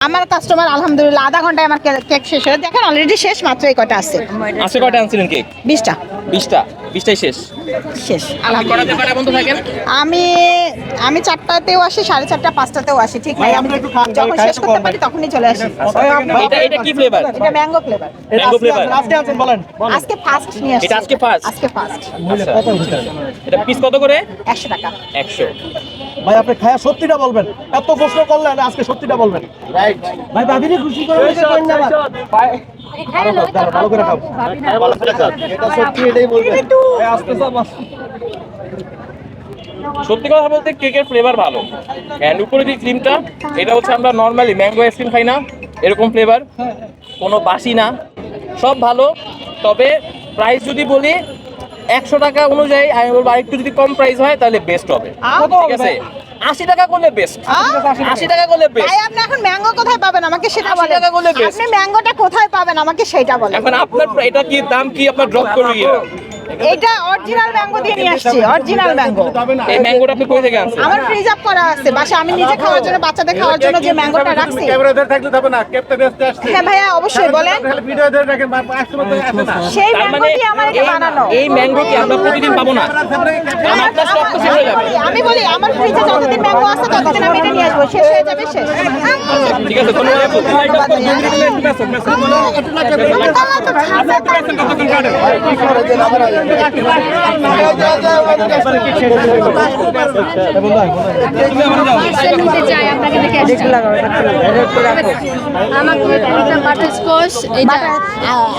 আমার কাস্টমার আলহামদুলিল্লাহ আধা ঘন্টায় আমার কেক শেষ হয়ে দেখেন অলরেডি শেষ মাত্র এই কটা আছে? আজকে কয়টা আনছিলেন কেক বিশটা। বিশটা। বিশটাই শেষ। শেষ কটাতে আলহামদুলিল্লাহ। কটা বন্ধ থাকেন আমি আমি চারটাতেও আসি সাড়ে চারটা পাঁচটাতেও আসি ঠিক নাই? আমি যখন শেষ করতে পারি তখনই চলে আসি। এটা এটা কি ফ্লেভার এটা ম্যাঙ্গো ফ্লেভার ম্যাঙ্গো ফ্লেভার আজকে ফার্স্ট নিয়ে আসছি। এটা আজকে first? আজকে ফার্স্ট এটা পিস কত করে? একশো টাকা। একশো। ভাই আপনি খায়া সত্যিটা বলবেন। এত প্রশ্ন করলেন আজকে সত্যিটা বলবেন। ভাই ভাবিনি খুশি করে ভালো করে খাও। এটা সত্যি এটাই বলবেন। ভাই, আস্তে চাপ, সত্যি কথা বলতে কেকের ফ্লেভার ভালো। এন্ড উপরে যে ক্রিমটা এটা হচ্ছে আমরা নর্মালি ম্যাঙ্গো আইসক্রিম খাই না। এরকম ফ্লেভার কোনো বাসি না। সব ভালো। তবে প্রাইস যদি বলি একশো টাকা অনুযায়ী আমি বলব আরেকটু যদি কম প্রাইস হয় তাহলে বেস্ট হবে। ঠিক আছে? আশি টাকা করলে বেস্ট আশি টাকা। করলে বেস্ট আপনি এখন ম্যাঙ্গো কোথায় পাবেন? আমাকে সেটা 80 বলেন। টাকা করলে বেস্ট আপনি ম্যাঙ্গোটা কোথায় পাবেন? আমাকে সেটা বলেন। এখন আপনার এটা কি দাম কি আপনার ড্রপ করে কি এটা অরিজিনাল ম্যাঙ্গো দিয়ে নিয়ে আসছি অরিজিনাল ম্যাঙ্গো এই ম্যাঙ্গোটা আপনি কই থেকে আনছেন? আমার ফ্রিজ আপ করা আছে বাসা আমি নিজে খাওয়ার জন্য বাচ্চাদের খাওয়ার জন্য যে ম্যাঙ্গোটা রাখছি। ক্যামেরা ধরে থাকলে হবে না ক্যাপটা ব্যস্ত আসছে। হ্যাঁ ভাইয়া অবশ্যই বলেন। খালি ভিডিও ধরে রাখেন বা কাস্টমার আসে না। সেই ম্যাঙ্গো মানে দিয়ে আমার এটা বানানো। এই ম্যাঙ্গো কি আমরা প্রতিদিন পাবো না। আপনার হয়ে যাবে। আমি বলি আমার ফ্রিজে যতদিন ম্যাঙ্গো আছে ততদিন আমি এটা নিয়ে আসব। শেষ হয়ে যাবে শেষ। ঠিক আছে ধন্যবাদ আপু। কালার তো খাবে।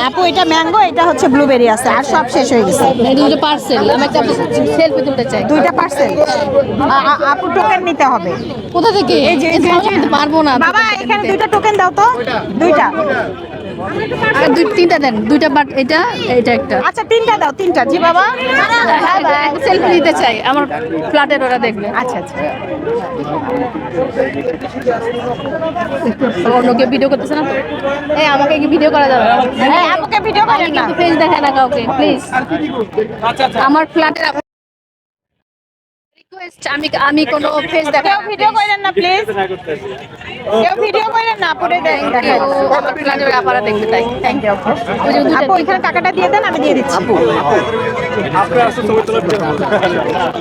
আপু এটা ম্যাঙ্গো এটা হচ্ছে ব্লুবেরি আছে আর সব শেষ হয়ে গেছে দুটো পার্সেল দুইটা পার্সেল আপু টোকেন নিতে হবে কোথা থেকে এই যে- পারব না বাবা, এখানে দুইটা টোকেন দাও তো। দুইটা। আর দুই তিনটা দেন। দুইটা বাট এটা এটা একটা। আচ্ছা তিনটা দাও তিনটা। জি বাবা। সেলফি নিতে চাই। আমার ফ্ল্যাটের ওরা দেখবে। আচ্ছা আচ্ছা। অন্যকে ভিডিও করতেছে না? এই আমাকে কি ভিডিও করা যাবে? এই আপুকে ভিডিও করেন না। ফেস দেখায় না কাউকে প্লিজ আমার ফ্ল্যাটের রিকোয়েস্ট আমি আমি কোনো ফেস দেখা কেউ ভিডিও করেন না প্লিজ কেউ ভিডিও করেন না আপুরে দেন ফ্ল্যাটের আপারা দেখতে চাই থ্যাংক ইউ আপু এখানে টাকাটা দিয়ে দেন আমি দিয়ে দিচ্ছি।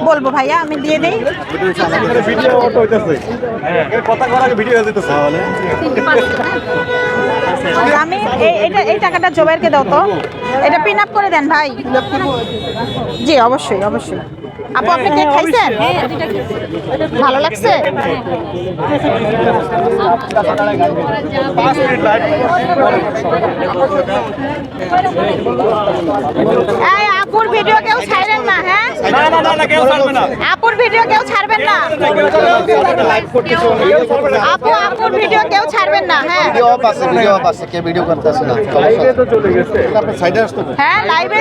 বলব ভাইয়া আমি দিয়ে দেই। ভিডিও অটো হইতেছে। কথা করার আগে ভিডিও দিতেছে আমি এই এটা এই টাকাটা জোবাইরকে দাও তো। এটা পিন আপ করে দেন ভাই। জি অবশ্যই অবশ্যই। আপু আপনি কেক খাইছেন? ভালো লাগছে? আপুর ভিডিও কেউ ছাড়বেন না হ্যাঁ? না না না, না কেউ ছাড়বে না। আপুর ভিডিও কেউ ছাড়বেন না। আপু আপুর ভিডিও কেউ ছাড়বেন না হ্যাঁ। ভিডিও অফ আছে ভিডিও অফ আছে কে ভিডিও করতেছে না আপনি সাইডে আসতো হ্যাঁ লাইভে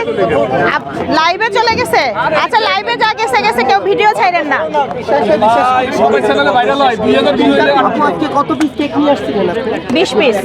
লাইভে চলে গেছে। আচ্ছা লাইভে যা গেছে গেছে কেউ ভিডিও ছাড়েন না। সবাই চ্যানেলে ভাইরাল হয় 2000 ভিউ হইলে। বিশ পিস